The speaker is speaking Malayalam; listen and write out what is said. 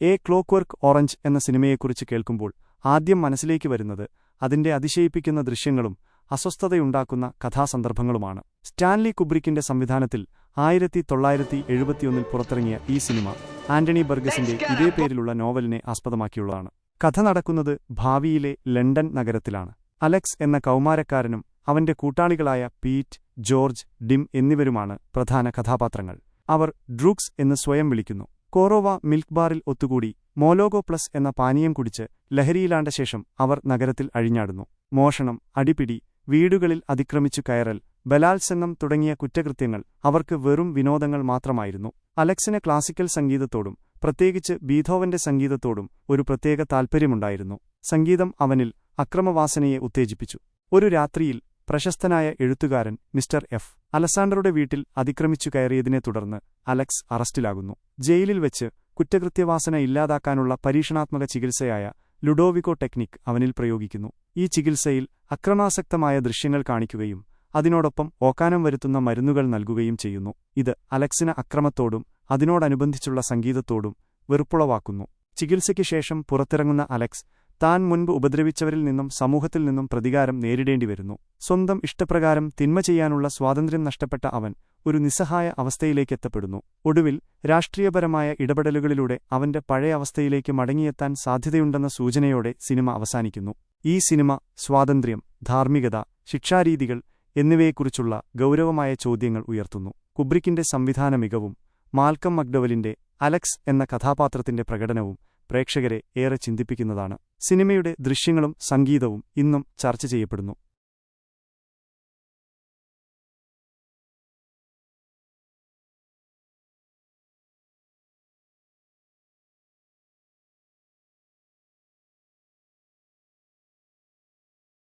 എ ക്ലോക്ക് വർക്ക് ഓറഞ്ച് എന്ന സിനിമയെക്കുറിച്ച് കേൾക്കുമ്പോൾ ആദ്യം മനസ്സിലേക്ക് വരുന്നത് അതിന്റെ അതിശയിപ്പിക്കുന്ന ദൃശ്യങ്ങളും അസ്വസ്ഥതയുണ്ടാക്കുന്ന കഥാസന്ദർഭങ്ങളുമാണ്. സ്റ്റാൻലി കുബ്രിക്കിന്റെ സംവിധാനത്തിൽ ആയിരത്തി തൊള്ളായിരത്തി എഴുപത്തിയൊന്നിൽ പുറത്തിറങ്ങിയ ഈ സിനിമ ആന്റണി ബർഗസിന്റെ ഇതേ പേരിലുള്ള നോവലിനെ ആസ്പദമാക്കിയുള്ളതാണ്. കഥ നടക്കുന്നത് ഭാവിയിലെ ലണ്ടൻ നഗരത്തിലാണ്. അലക്സ് എന്ന കൗമാരക്കാരനും അവന്റെ കൂട്ടാളികളായ പീറ്റ് ജോർജ് ഡിം എന്നിവരുമാണ് പ്രധാന കഥാപാത്രങ്ങൾ. അവർ ഡ്രൂക്സ് എന്ന് സ്വയം വിളിക്കുന്നു. കോറോവ മിൽക്ക് ബാറിൽ ഒത്തുകൂടി മോലോഗോ പ്ലസ് എന്ന പാനീയം കുടിച്ച് ലഹരിയിലാണ്ട ശേഷം അവർ നഗരത്തിൽ അഴിഞ്ഞാടുന്നു. മോഷണം അടിപിടി വീടുകളിൽ അതിക്രമിച്ചു കയറൽ ബലാത്സംഗം തുടങ്ങിയ കുറ്റകൃത്യങ്ങൾ അവർക്ക് വെറും വിനോദങ്ങൾ മാത്രമായിരുന്നു. അലക്സിന് ക്ലാസിക്കൽ സംഗീതത്തോടും പ്രത്യേകിച്ച് ബീഥോവന്റെ സംഗീതത്തോടും ഒരു പ്രത്യേക താൽപ്പര്യമുണ്ടായിരുന്നു. സംഗീതം അവനിൽ അക്രമവാസനയെ ഉത്തേജിപ്പിച്ചു. ഒരു രാത്രിയിൽ പ്രശസ്തനായ എഴുത്തുകാരൻ മിസ്റ്റർ എഫ്. അലസാണ്ടറുടെ വീട്ടിൽ അതിക്രമിച്ചു കയറിയതിനെ തുടർന്ന് അലക്സ് അറസ്റ്റിലാകുന്നു. ജയിലിൽ വെച്ച് കുറ്റകൃത്യവാസന ഇല്ലാതാക്കാനുള്ള പരീക്ഷണാത്മക ചികിത്സയായ ലുഡോവിക്കോ ടെക്നിക് അവനിൽ പ്രയോഗിക്കുന്നു. ഈ ചികിത്സയിൽ അക്രമാസക്തമായ ദൃശ്യങ്ങൾ കാണിക്കുകയും അതിനോടൊപ്പം ഓക്കാനം വരുത്തുന്ന മരുന്നുകൾ നൽകുകയും ചെയ്യുന്നു. ഇത് അലക്സിന് അക്രമത്തോടും അതിനോടനുബന്ധിച്ചുള്ള സംഗീതത്തോടും വെറുപ്പുളവാക്കുന്നു. ചികിത്സയ്ക്ക് ശേഷം പുറത്തിറങ്ങുന്ന അലക്സ് താൻ മുൻപ് ഉപദ്രവിച്ചവരിൽ നിന്നും സമൂഹത്തിൽ നിന്നും പ്രതികാരം നേരിടേണ്ടിവരുന്നു. സ്വന്തം ഇഷ്ടപ്രകാരം തിന്മ ചെയ്യാനുള്ള സ്വാതന്ത്ര്യം നഷ്ടപ്പെട്ട അവൻ ഒരു നിസ്സഹായ അവസ്ഥയിലേക്കെത്തപ്പെടുന്നു. ഒടുവിൽ രാഷ്ട്രീയപരമായ ഇടപെടലുകളിലൂടെ അവന്റെ പഴയ അവസ്ഥയിലേക്ക് മടങ്ങിയെത്താൻ സാധ്യതയുണ്ടെന്ന സൂചനയോടെ സിനിമ അവസാനിക്കുന്നു. ഈ സിനിമ സ്വാതന്ത്ര്യം ധാർമ്മികത ശിക്ഷാരീതികൾ എന്നിവയെക്കുറിച്ചുള്ള ഗൗരവമായ ചോദ്യങ്ങൾ ഉയർത്തുന്നു. കുബ്രിക്കിന്റെ സംവിധാന മികവും മാൽക്കം മക്ഡവലിന്റെ അലക്സ് എന്ന കഥാപാത്രത്തിന്റെ പ്രകടനവും പ്രേക്ഷകരെ ഏറെ ചിന്തിപ്പിക്കുന്നതാണ്. സിനിമയുടെ ദൃശ്യങ്ങളും സംഗീതവും ഇന്നും ചർച്ച ചെയ്യപ്പെടുന്നു.